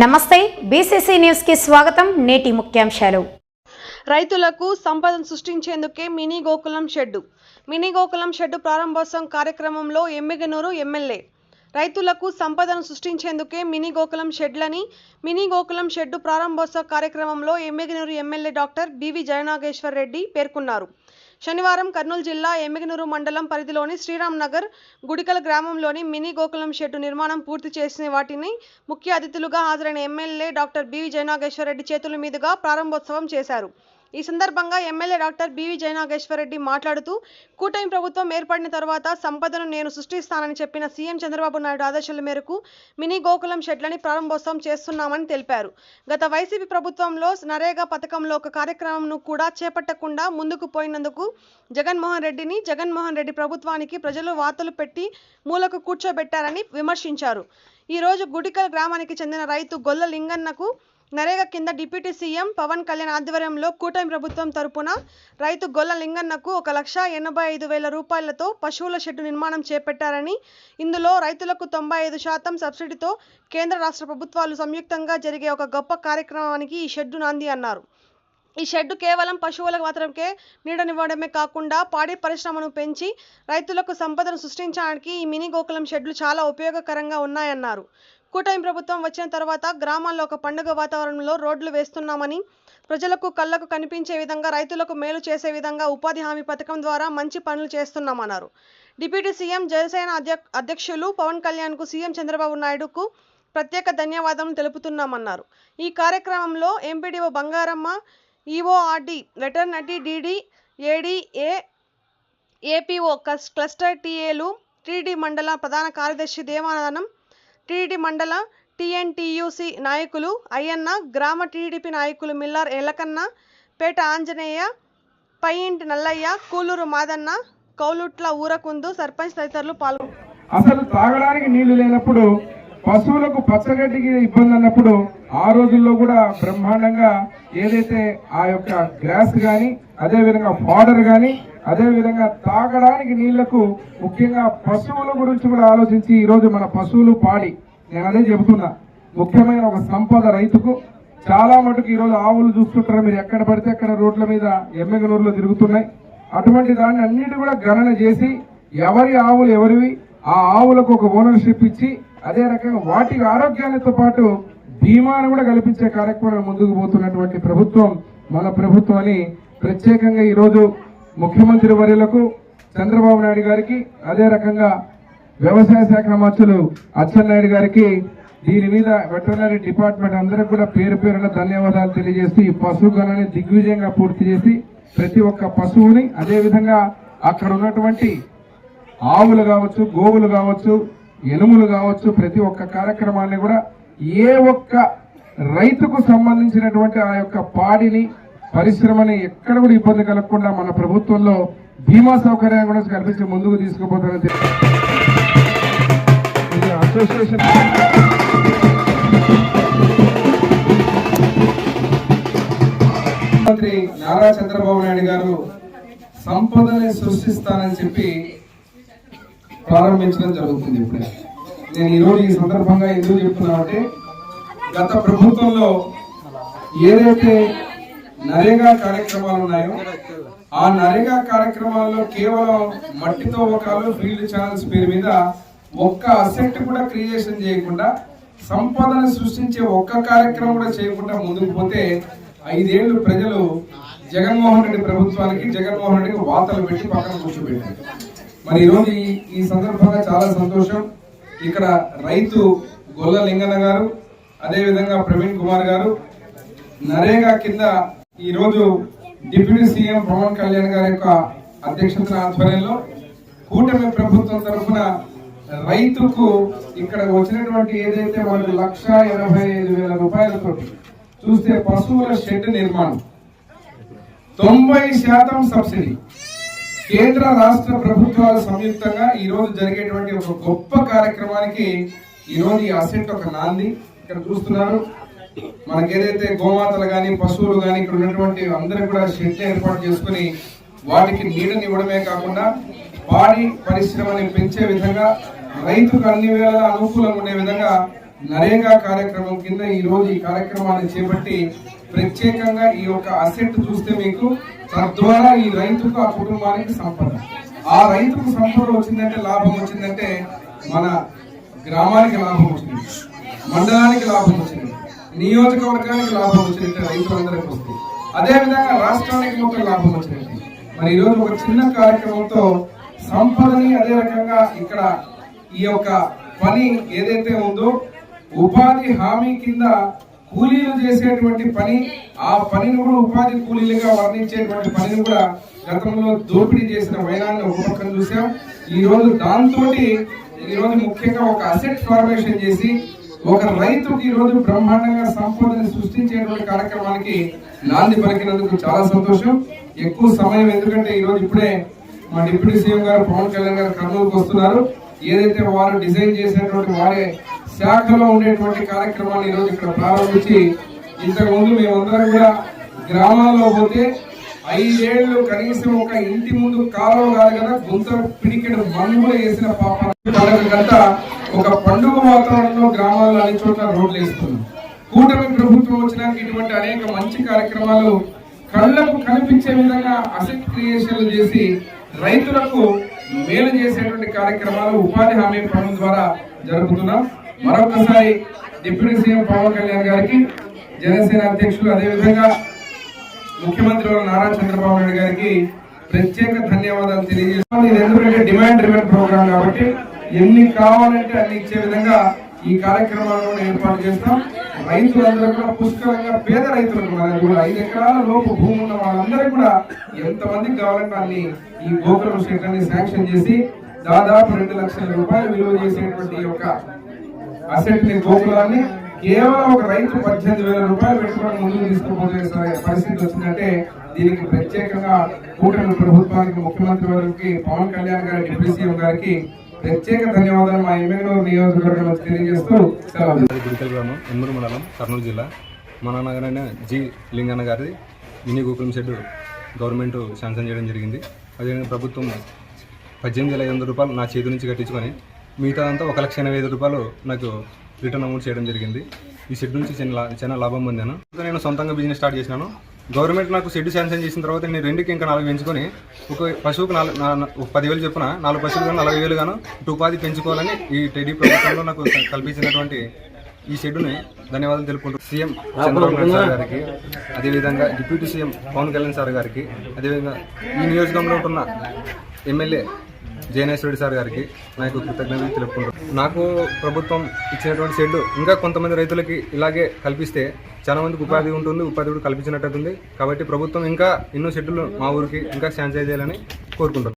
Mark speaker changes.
Speaker 1: నమస్తే బీసీసీ న్యూస్కి స్వాగతం నేటి ముఖ్యాంశాలు.
Speaker 2: రైతులకు సంపదను సృష్టించేందుకే mini Gokulam shed. Mini Gokulam shed ప్రారంభోత్సవం కార్యక్రమంలో ఎమ్మిగనూరు ఎమ్మెల్యే. రైతులకు సంపదను సృష్టించేందుకే మినీ గోకులం షెడ్లని మినీ గోకులం షెడ్డు ప్రారంభోత్సవ కార్యక్రమంలో Emmiganur MLA doctor BV Jayanageshwar Reddy పేర్కొన్నారు. శనివారం కర్నూలు జిల్లా ఎమ్మిగనూరు మండలం పరిధిలోని శ్రీరామ్ నగర్ గుడికల గ్రామంలోని మినీ గోకులం షెడ్డు నిర్మాణం పూర్తి చేసిన వాటిని ముఖ్య అతిథులుగా హాజరైన MLA doctor BV Jayanageshwar Reddy చేతుల మీదుగా ప్రారంభోత్సవం చేశారు. ఈ సందర్భంగా MLA doctor BV Jayanageshwar Reddy మాట్లాడుతూ కూటమి ప్రభుత్వం ఏర్పడిన తర్వాత సంపదను నేను సృష్టిస్తానని చెప్పిన సీఎం చంద్రబాబు నాయుడు ఆదేశాల మేరకు మినీ గోకులం షెడ్లని ప్రారంభోత్సవం చేస్తున్నామని తెలిపారు. గత వైసీపీ ప్రభుత్వంలో నరేగా పథకంలో ఒక కార్యక్రమంను కూడా చేపట్టకుండా ముందుకు పోయినందుకు జగన్మోహన్ రెడ్డిని జగన్మోహన్ రెడ్డి ప్రభుత్వానికి ప్రజలు వార్తలు పెట్టి మూలకు కూర్చోబెట్టారని విమర్శించారు. ఈ రోజు గుడికల్ గ్రామానికి చెందిన రైతు గొల్ల లింగన్నకు నరేగా కింద డిప్యూటీ సీఎం పవన్ కళ్యాణ్ ఆధ్వర్యంలో కూటమి ప్రభుత్వం తరపున రైతు గొల్ల లింగన్నకు ఒక లక్ష ఎనభై ఐదు వేల రూపాయలతో పశువుల షెడ్డు నిర్మాణం చేపట్టారని ఇందులో రైతులకు తొంభై ఐదు శాతం సబ్సిడీతో కేంద్ర రాష్ట్ర ప్రభుత్వాలు సంయుక్తంగా జరిగే ఒక గొప్ప కార్యక్రమానికి ఈ షెడ్డు నాంది అన్నారు. ఈ షెడ్డు కేవలం పశువులకు మాత్రమే నీడనివ్వడమే కాకుండా పాడి పరిశ్రమను పెంచి రైతులకు సంపదను సృష్టించడానికి ఈ మినీ గోకులం షెడ్లు చాలా ఉపయోగకరంగా ఉన్నాయన్నారు. కూటమి ప్రభుత్వం వచ్చిన తర్వాత గ్రామాల్లో ఒక పండుగ వాతావరణంలో రోడ్లు వేస్తున్నామని ప్రజలకు కళ్ళకు కనిపించే విధంగా రైతులకు మేలు చేసే విధంగా ఉపాధి హామీ పథకం ద్వారా మంచి పనులు చేస్తున్నామన్నారు. డిప్యూటీ సీఎం జనసేన అధ్యక్ష అధ్యక్షులు పవన్ కళ్యాణ్కు సీఎం చంద్రబాబు నాయుడుకు ప్రత్యేక ధన్యవాదాలు తెలుపుతున్నామన్నారు. ఈ కార్యక్రమంలో MPDO Bangaramma EORD veterinary DD ADA APO cluster టీఏలు TD మండల ప్రధాన కార్యదర్శి దేవానందనం టీడీ మండల టీఎన్టీయూసీ నాయకులు అయ్యన్న గ్రామ టీడీపీ నాయకులు మిల్లార్ ఎలకన్న పేట ఆంజనేయ పైంట్ నల్లయ్య కూలూరు మాదన్న కౌలుట్ల ఊరకుందు సర్పంచ్ తదితరులు పాల్గొన్నారు
Speaker 3: అసలు తాగడానికి నీళ్ళు లేనప్పుడు పశువులకు పచ్చగడ్డికి ఇబ్బంది అన్నప్పుడు ఆ రోజుల్లో కూడా బ్రహ్మాండంగా ఏదైతే ఆ యొక్క గ్రాస్ కానీ అదేవిధంగా ఫాడర్ కానీ అదేవిధంగా తాగడానికి నీళ్ళకు ముఖ్యంగా పశువుల గురించి కూడా ఆలోచించి ఈరోజు మన పశువులు పాడి. నేను అదే చెబుతున్నా. ముఖ్యమైన ఒక సంపద రైతుకు చాలా మటుకు ఈరోజు ఆవులు చూస్తుంటారు. మీరు ఎక్కడ పడితే అక్కడ రోడ్ల మీద ఎమ్మెగనూరులో తిరుగుతున్నాయి. అటువంటి దాన్ని అన్నిటి కూడా గణన చేసి ఎవరి ఆవులు ఎవరివి ఆ ఆవులకు ఒక ఓనర్షిప్ ఇచ్చి అదే రకంగా వాటి ఆరోగ్యాలతో పాటు బీమాను కూడా కల్పించే కార్యక్రమం ముందుకు పోతున్నటువంటి ప్రభుత్వం మన ప్రభుత్వం అని ప్రత్యేకంగా ఈరోజు ముఖ్యమంత్రి వర్యులకు చంద్రబాబు నాయుడు గారికి అదే రకంగా వ్యవసాయ శాఖ మంత్రులు అచ్చెన్నాయుడు గారికి దీని మీద వెటర్నరీ డిపార్ట్మెంట్ అందరికి కూడా పేరు పేరున ధన్యవాదాలు తెలియజేసి ఈ పశు గణని దిగ్విజయంగా పూర్తి చేసి ప్రతి ఒక్క పశువుని అదే విధంగా అక్కడ ఉన్నటువంటి ఆవులు కావచ్చు గోవులు కావచ్చు ఎనుములు కావచ్చు ప్రతి ఒక్క కార్యక్రమాన్ని కూడా ఏ ఒక్క రైతుకు సంబంధించినటువంటి ఆ యొక్క పాడిని పరిశ్రమని ఎక్కడ కూడా ఇబ్బంది కలగకుండా మన ప్రభుత్వంలో బీమా సౌకర్యాన్ని కూడా కల్పించి ముందుకు తీసుకుపోతానని అసోసియేషన్ ముఖ్యమంత్రి నారా చంద్రబాబు నాయుడు గారు సంపదని సృష్టిస్తానని చెప్పి ప్రారంభించడం జరుగుతుంది ఇప్పుడు. నేను ఈరోజు ఈ సందర్భంగా ఎందుకు చెప్తున్నామంటే గత ప్రభుత్వంలో ఏదైతే నరేగా కార్యక్రమాలు ఉన్నాయో ఆ నరేగా కార్యక్రమాల్లో కేవలం మట్టి తవ్వకాలు ఫీల్డ్ ఛానల్స్ పేరు మీద ఒక్క అసెట్ కూడా క్రియేషన్ చేయకుండా సంపదను సృష్టించే ఒక్క కార్యక్రమం కూడా చేయకుండా ముందుకు పోతే ఐదేళ్ళు ప్రజలు జగన్మోహన్ రెడ్డి ప్రభుత్వానికి జగన్మోహన్ రెడ్డికి వార్తలు పెట్టి పక్కన కూర్చోబెట్టారు. మరి ఈరోజు ఈ ఈ సందర్భంగా చాలా సంతోషం. ఇక్కడ రైతు గొల్ల లింగన్న గారు అదే విధంగా ప్రవీణ్ కుమార్ గారు నరేగా కింద ఈ రోజు డిప్యూటీ సీఎం పవన్ కళ్యాణ్ గారి యొక్క అధ్యక్షతన ఆధ్వర్యంలో కూటమి ప్రభుత్వం తరఫున రైతుకు ఇక్కడ వచ్చినటువంటి ఏదైతే వాళ్ళు లక్ష ఎనభై ఐదు వేల రూపాయలతో చూస్తే పశువుల షెడ్ నిర్మాణం తొంభై శాతం సబ్సిడీ. కేంద్ర రాష్ట్ర ప్రభుత్వాలు సంయుక్తంగా ఈరోజు జరిగేటువంటి ఒక గొప్ప కార్యక్రమానికి ఈ రోజు ఈ అసెంట్ ఒక నాంది. ఇక్కడ చూస్తున్నారు. మనకి ఏదైతే గోమాతలు కానీ పశువులు కానీ ఇక్కడ ఉన్నటువంటి అందరూ కూడా షెడ్ ఏర్పాటు చేసుకుని వాటికి నీడనివ్వడమే కాకుండా పాడి పరిశ్రమని పెంచే విధంగా రైతుకు అన్ని వేళ అనుకూలంగా ఉండే విధంగా నరేగా కార్యక్రమం కింద ఈ రోజు ఈ కార్యక్రమాన్ని చేపట్టి ప్రత్యేకంగా ఈ యొక్క అసెట్ చూస్తే మీకు తద్వారా ఈ రైతుకు ఆ కుటుంబానికి సంపద. ఆ రైతుకు సంపద వచ్చిందంటే లాభం వచ్చిందంటే మన గ్రామానికి లాభం వచ్చింది మండలానికి లాభం వచ్చింది. నియోజకవర్గానికి లాభం వచ్చిందంటే రైతులందరికీ వస్తుంది. అదేవిధంగా రాష్ట్రానికి ఒక లాభం వచ్చింది. మరి ఈరోజు ఒక చిన్న కార్యక్రమంతో సంపదని అదే రకంగా ఇక్కడ ఈ యొక్క పని ఏదైతే ఉందో ఉపాధి హామీ కింద కూలీలు చేసేటువంటి పని ఆ పనిని కూడా ఉపాధి కూలీలుగా వర్ణించేటువంటి పనిని కూడా గతంలో దోపిడీ చేసిన వైనాన్ని ఒక పక్కన చూసాం ఈ రోజు దాంతో ఈ రోజు ముఖ్యంగా ఒక అసెట్ ఫార్మేషన్ చేసి ఒక రైతుకి ఈ రోజు బ్రహ్మాండంగా సంపదని సృష్టించేటువంటి కార్యక్రమానికి నాంది పలికినందుకు చాలా సంతోషం. ఎక్కువ సమయం ఎందుకంటే ఈ రోజు ఇప్పుడే మా డిప్యూటీ సీఎం గారు పవన్ కళ్యాణ్ గారు కర్నూలుకు వస్తున్నారు. ఏదైతే వారు డిజైన్ చేసినటువంటి వారే శాఖలో ఉండేటువంటి కార్యక్రమాన్ని ఈ రోజు ఇక్కడ ప్రారంభించి ఇంతకుముందు మేమందరం కూడా గ్రామాల్లో పోతే ఐదేళ్ళు కనీసం ఒక ఇంటి ముందు కాలం కాదు కదా గుంత పిడికెడు మన్ను కూడా వేసిన పాప ఒక పండుగ వాతావరణంలో గ్రామాల్లో అన్ని చోట్ల రోడ్లు వేస్తున్నాం కూటమి ప్రభుత్వం వచ్చినాక ఇటువంటి అనేక మంచి కార్యక్రమాలు కళ్ళకు కనిపించే విధంగా అసెట్ క్రియేషన్లు చేసి రైతులకు మేలు చేసేటువంటి కార్యక్రమాలు ఉపాధి హామీ పనుల ద్వారా జరుపుతున్నాం. మరొకసారి డిప్యూటీ సీఎం పవన్ కళ్యాణ్ గారికి జనసేన అధ్యక్షులు అదేవిధంగా ముఖ్యమంత్రి నారా చంద్రబాబు నాయుడు గారికి ప్రత్యేక ధన్యవాదాలు తెలియజేస్తాం ఇది ఎందుకంటే డిమాండ్ డ్రివెన్ ప్రోగ్రామ్ కాబట్టి ఎన్ని కావాలంటే అన్ని ఇచ్చే విధంగా ఈ కార్యక్రమాలను ఏర్పాటు చేస్తాం. రైతులందరూ కూడా పుష్కలంగా పేద రైతులకు కూడా ఐదు ఎకరాల లోపు భూమి ఉన్న వాళ్ళందరూ కూడా ఎంతమందికి కావాలంటే అన్ని ఈ గోకులం షెడ్లని శాంక్షన్ చేసి దాదాపు రెండు లక్షల రూపాయలు విలువ చేసేటువంటి ఈ యొక్క అసెట్ని గోకులాన్ని కేవలం ఒక రైతు పద్దెనిమిది వేల రూపాయలు పెట్టుకుని ముందుకు తీసుకుపోయే పరిస్థితి వచ్చిందంటే దీనికి ప్రత్యేకంగా కూటమి ప్రభుత్వానికి ముఖ్యమంత్రి వారికి పవన్ కళ్యాణ్ గారి డిప్యూటీ సీఎం గారికి ప్రత్యేక ధన్యవాదాలు మా ఎమ్మెల్యే నియోజకవర్గంలో తెలియజేస్తూ సెలవు
Speaker 4: గుడికల్ గ్రామం ఎన్నూరు మండలం కర్నూలు జిల్లా. మా నాన్నగారైన జి లింగన్న గారి mini Gokulam shed government sanction చేయడం జరిగింది. అదేవిధంగా ప్రభుత్వం పద్దెనిమిది వేల ఐదు వందల రూపాయలు నా చేతి నుంచి కట్టించుకొని మిగతా అంతా ఒక లక్ష ఎనభై ఐదు రూపాయలు నాకు రిటర్న్ అమౌంట్ చేయడం జరిగింది. ఈ షెడ్ నుంచి చిన్న చాలా లాభం పొందాను. నేను సొంతంగా బిజినెస్ స్టార్ట్ చేసినాను. గవర్నమెంట్ నాకు షెడ్ శాంక్షన్ చేసిన తర్వాత నేను రెండుకి ఇంకా నాలుగు పెంచుకొని ఒక పశువుకు నాలుగు ఒక పదివేలు చొప్పున నాలుగు పశువులు కానీ నలభై వేలు గాను ఉపాధి పెంచుకోవాలని ఈ టెడీ ప్రభుత్వంలో నాకు కల్పించినటువంటి ఈ షెడ్డుని ధన్యవాదాలు తెలుపుకుంటూ సీఎం చంద్రబాబు నాయుడు సార్ గారికి అదేవిధంగా deputy CM Pawan Kalyan sir గారికి అదేవిధంగా ఈ నియోజకవర్గంలో ఉంటున్న ఎమ్మెల్యే జయనేశ్వరుడి సార్ గారికి నాకు కృతజ్ఞతలు తెలుపుకుంటాను నాకు ప్రభుత్వం ఇచ్చినటువంటి షెడ్ ఇంకా కొంతమంది రైతులకి ఇలాగే కల్పిస్తే చాలా మందికి ఉపాధి ఉంటుంది ఉపాధి కూడా కల్పించినట్టు కాబట్టి ప్రభుత్వం ఇంకా ఎన్నో షెడ్లు మా ఊరికి ఇంకా శాంక్షన్ చేయాలని కోరుకుంటున్నాను.